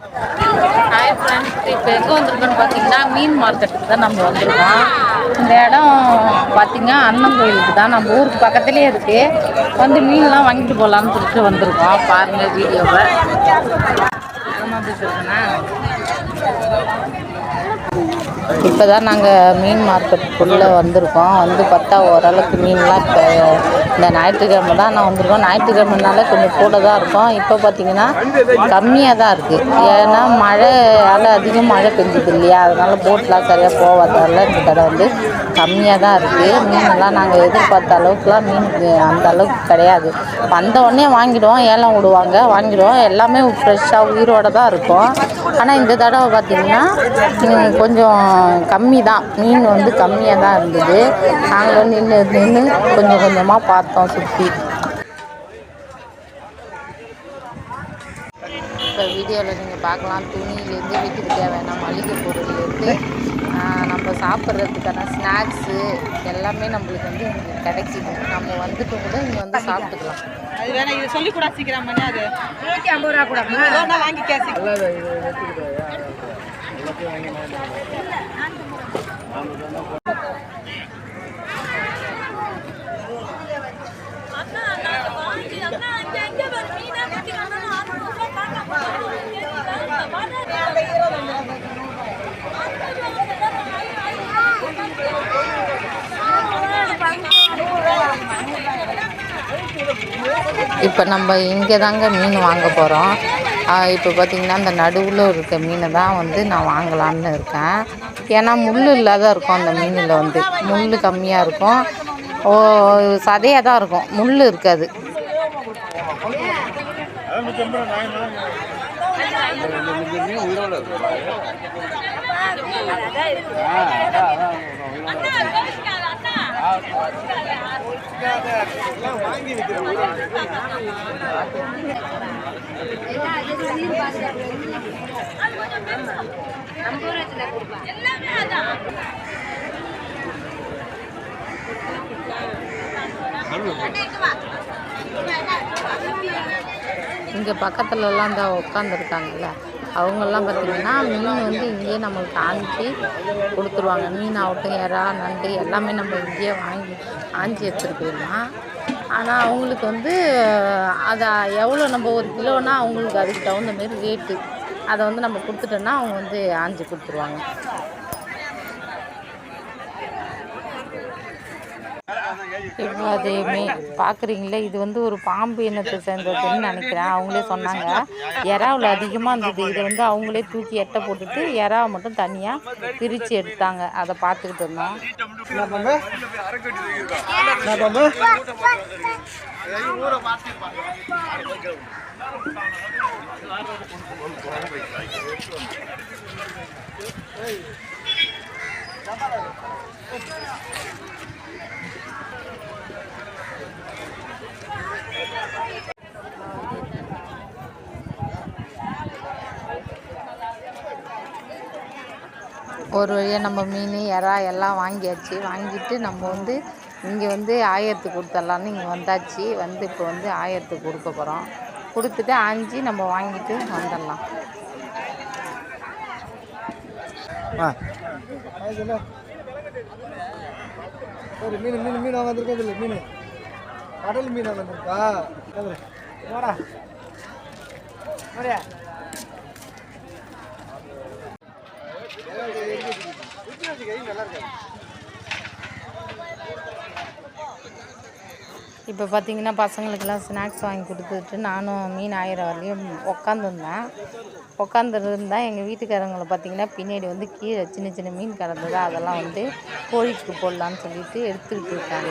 Hi friends இப்போ எங்கே வந்திருக்கோன்னு பார்த்தீங்கன்னா மீன் மார்க்கெட்டுக்கு தான் நம்ம வந்திருக்கோம். இந்த இடம் பார்த்தீங்கன்னா அண்ணன் கோயிலுக்கு தான். நம்ம ஊருக்கு பக்கத்துலேயே இருக்குது வந்து மீன்லாம் வாங்கிட்டு போகலான்னு சொல்லிட்டு வந்திருக்கோம். பாருங்கள் வீடியோவை. இப்போ தான் நாங்கள் மீன் மார்க்கெட்டுக்குள்ளே வந்திருக்கோம். வந்து பார்த்தா ஓரளவுக்கு மீன்லாம் இப்போ இந்த ஞாயிற்றுக்கிழமை தான் நான் வந்திருக்கோம். ஞாயிற்றுக்கிழமைனால கொஞ்சம் கூட தான் இருக்கும். இப்போ பார்த்தீங்கன்னா கம்மியாக தான் இருக்குது ஏன்னா மழையால் அதிகம் மழை பெஞ்சுது இல்லையா? அதனால் போட்லாம் சரியாக போகாதால இந்த கடை வந்து கம்மியாக தான் இருக்குது மீனெல்லாம் நாங்கள் எதிர்பார்த்த அளவுக்குலாம் மீன் அந்த அளவுக்கு கிடையாது. வந்த உடனே வாங்கிடுவோம். ஏலம் விடுவாங்க. வாங்கிடுவோம். எல்லாமே ஃப்ரெஷ்ஷாக உயிரோட தான் இருக்கும். ஆனால் இந்த தடவை பார்த்திங்கன்னா கொஞ்சம் கம்மி தான் மீன் வந்து கம்மியாக தான் இருந்தது. நாங்களும் நின்று நின்று கொஞ்சம் கொஞ்சமாக பார்த்தோம் சுற்றி இப்போ வீடியோவில் நீங்கள் பார்க்கலாம். துணியிலேருந்து வீட்டுக்கு தேவையான மளிகை பொருள்லேருந்து நம்ம சாப்பிட்றதுக்கான ஸ்நாக்ஸு எல்லாமே நம்மளுக்கு வந்து இங்கே கிடைக்கிது. நம்ம வந்துட்டு கூட இங்கே வந்து சாப்பிட்டுக்கலாம். அது வேணா இது சொல்லி கூட சீக்கிரம் பண்ணி அது. நூற்றி ஐம்பது ரூபா கூட. வாங்கிக்க சீக்கிரம். இப்போ நம்ம இங்கே தாங்க மீன் வாங்க போகிறோம். இப்போ பார்த்திங்கன்னா அந்த நடுவில் இருக்க மீனை தான் வந்து நான் வாங்கலாம்னு இருக்கேன். ஏன்னா முள் இல்லாத இருக்கும் அந்த மீனில் வந்து. முள் கம்மியாக இருக்கும். ஓ சதையாக தான் இருக்கும். முள் இருக்காது. இங்கே பக்கத்துலலாம் இந்த உட்காந்துருக்காங்கல்ல அவங்கெல்லாம் பார்த்திங்கன்னா மீன் வந்து இங்கேயே நம்மளுக்கு ஆஞ்சி கொடுத்துருவாங்க. மீன் ஆகட்டும் எறா நண்டு எல்லாமே நம்ம இங்கேயே வாங்கி ஆஞ்சி எடுத்துகிட்டு போயிடலாம். ஆனால் அவங்களுக்கு வந்து அதை எவ்வளோ நம்ம ஒரு கிலோனா அவங்களுக்கு அதுக்கு தகுந்த மாரி ரேட்டு அதை வந்து நம்ம கொடுத்துட்டோன்னா அவங்க வந்து ஆஞ்சி கொடுத்துருவாங்க. இப்போ அது பார்க்குறீங்களே இது வந்து ஒரு பாம்பு இனத்தை சேர்ந்ததுன்னு நினைக்கிறேன். அவங்களே சொன்னாங்க. எறாவில் அதிகமாக இருந்தது. இதை வந்து அவங்களே தூக்கி எட்டை போட்டுட்டு எறாவை மட்டும் தனியாக பிரித்து எடுத்தாங்க. அதை பார்த்துக்கிட்டு இருந்தோம். ஒரு வழியாக நம்ம மீன் எறா எல்லாம் வாங்கியாச்சு. வாங்கிட்டு நம்ம வந்து இங்கே வந்து ஆயிரத்துக்கு கொடுத்துடலான்னு இங்கே வந்தாச்சு. வந்து இப்போ வந்து ஆயிரத்துக்கு கொடுக்க போகிறோம் கொடுத்துட்டு ஆஞ்சி நம்ம வாங்கிட்டு வந்துடலாம். மீன் மீன் மீன் வாங்க வந்திருக்கா இல்லை. மீன். கடல் மீன் வாங்க வந்திருக்கா இப்போ பார்த்தீங்கன்னா பசங்களுக்கெல்லாம் ஸ்நாக்ஸ் வாங்கி கொடுத்துட்டு நானும் மீன் ஆயிரம் வரலையும் உக்காந்துருந்தேன். உக்காந்துருந்தேன் எங்கள் வீட்டுக்காரங்களை பார்த்தீங்கன்னா பின்னாடி வந்து கீழே சின்ன சின்ன மீன் கிடந்தது அதெல்லாம் வந்து கோழிக்கு போடலான்னு சொல்லிட்டு எடுத்துக்கிட்டு இருக்காங்க.